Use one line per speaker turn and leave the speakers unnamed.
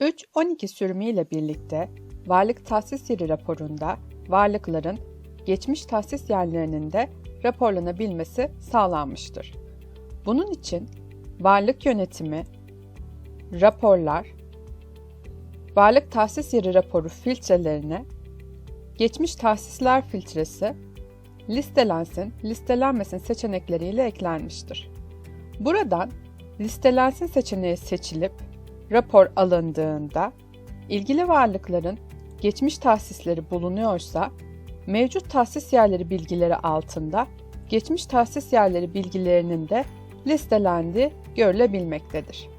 3-12 sürümü ile birlikte varlık tahsis yeri raporunda varlıkların geçmiş tahsis yerlerinin de raporlanabilmesi sağlanmıştır. Bunun için varlık yönetimi, raporlar, varlık tahsis yeri raporu filtrelerine geçmiş tahsisler filtresi listelensin, listelenmesin seçenekleriyle eklenmiştir. Buradan listelensin seçeneği seçilip rapor alındığında ilgili varlıkların geçmiş tahsisleri bulunuyorsa mevcut tahsis yerleri bilgileri altında geçmiş tahsis yerleri bilgilerinin de listelendiği görülebilmektedir.